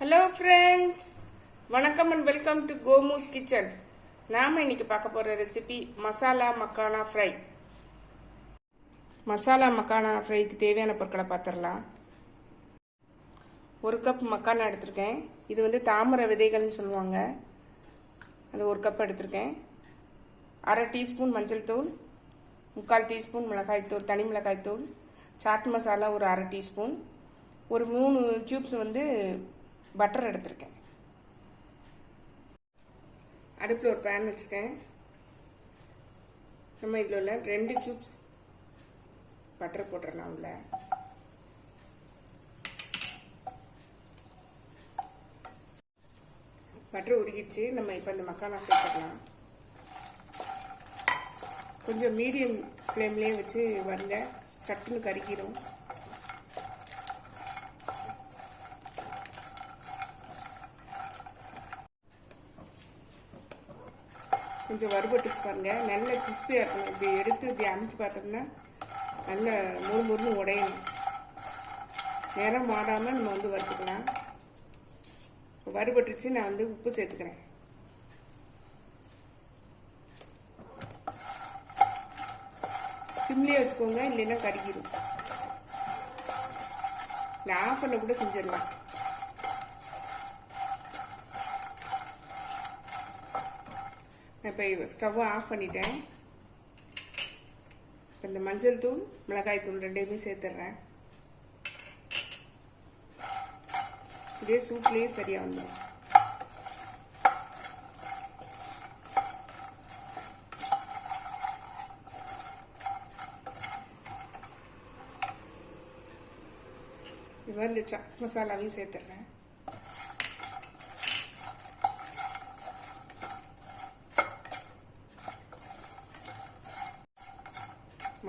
Hello friends வணக்கம் and welcome to Komu's kitchen நாம் இன்னைக்கு பார்க்க போகிற ரெசிபி மசாலா மக்கானா ஃப்ரை மசாலா மக்கானா ஃப்ரைக்கு தேவையான பொருட்களை பார்த்துடலாம். ஒரு கப் மக்கானா எடுத்திருக்கேன். இது வந்து தாமரை விதைகள்னு சொல்லுவாங்க. அது ஒரு கப் எடுத்திருக்கேன். அரை டீஸ்பூன் மஞ்சள் தூள் முக்கால் டீஸ்பூன் மிளகாய்த்தூள் தனி மிளகாய்த்தூள் சாட் மசாலா ஒரு அரை டீஸ்பூன் ஒரு மூணு க்யூப்ஸ் வந்து பட்டர் எடுத்திருக்கேன். அடுப்பில் ஒரு பேன் வச்சுருக்கேன் நம்ம இதில் உள்ள ரெண்டு கியூப்ஸ் பட்டர் போட்டுடலாம் உள்ள பட்டர் உருகிடுச்சு. நம்ம இப்போ இந்த மக்கானா சேர்த்துக்கலாம் கொஞ்சம் மீடியம் ஃப்ளேம்லேயே வச்சு வருங்க. சட்டுன்னு கருகிடும் கொஞ்சம் வறுபட்டுச்சு பாருங்க. நல்ல கிறிஸ்பியாக இருக்கணும். இப்படி எடுத்து இப்படி அமுக்கி பார்த்தோம்னா நல்ல முறு முறுன்னு உடையணும். நேரம் மாறாமல் நம்ம வந்து வறுத்துக்கலாம். வறுபட்டுச்சு நான் வந்து உப்பு சேர்த்துக்கிறேன். சிம்லேயே வச்சுக்கோங்க. இல்லைன்னா கருகிடும் நான் ஆஃப் பண்ண கூட செஞ்சிடலாம். இப்போ ஸ்டவ்வை ஆஃப் பண்ணிட்டேன். இப்போ இந்த மஞ்சள் தூள் மிளகாய் தூள் ரெண்டையுமே சேர்த்துட்றேன். இதே சூட்லேயே சரியாக வந்துடும். இது மாதிரி இந்த சாட் மசாலாவையும் சேர்த்துட்றேன்.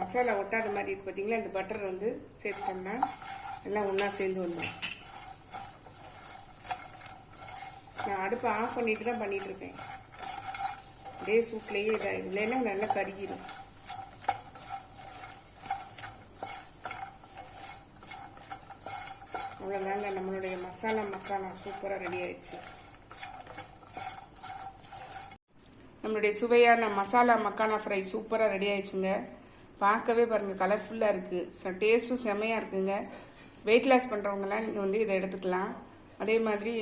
மசாலா ஒட்டாத மாதிரி இருக்குது பார்த்தீங்களா இந்த பட்டர் வந்து சேர்த்துட்டோம்னா எல்லாம் ஒன்றா சேர்ந்து வந்துடும் நான் அடுப்பை ஆஃப் பண்ணிட்டு தான் பண்ணிகிட்ருக்கேன் இருக்கேன். சூப்லேயே சூட்லேயே இதாக இல்லைன்னா நல்லா கருகிடும் அவ்வளோ நல்ல நம்மளுடைய மசாலா மக்கானா சூப்பராக ரெடி ஆயிடுச்சு. நம்மளுடைய சுவையான மசாலா மக்கானா ஃப்ரை சூப்பராக ரெடி ஆயிடுச்சுங்க. பார்க்கவே பாருங்கள் கலர்ஃபுல்லாக இருக்குது டேஸ்ட்டும் செம்மையாக இருக்குங்க. வெயிட் லாஸ் பண்ணுறவங்கலாம் நீங்கள் வந்து இதை எடுத்துக்கலாம். அதே மாதிரி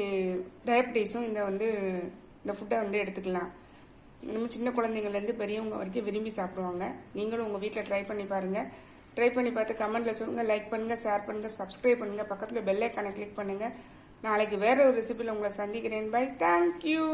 டயபிட்டிஸும் இந்த வந்து இந்த ஃபுட்டை வந்து எடுத்துக்கலாம். இன்னும் சின்ன குழந்தைங்கள்லேருந்து பெரியவங்க வரைக்கும் விரும்பி சாப்பிடுவாங்க. நீங்களும் உங்கள் வீட்டில் ட்ரை பண்ணி பாருங்கள் ட்ரை பண்ணி பார்த்து கமெண்ட்டில் சொல்லுங்கள் லைக் பண்ணுங்கள் ஷேர் பண்ணுங்கள் சப்ஸ்கிரைப் பண்ணுங்கள் பக்கத்தில் பெல் ஐக்கானை கிளிக் பண்ணுங்கள் நாளைக்கு வேறு ஒரு ரெசிபியில் உங்களை சந்திக்கிறேன். By thank you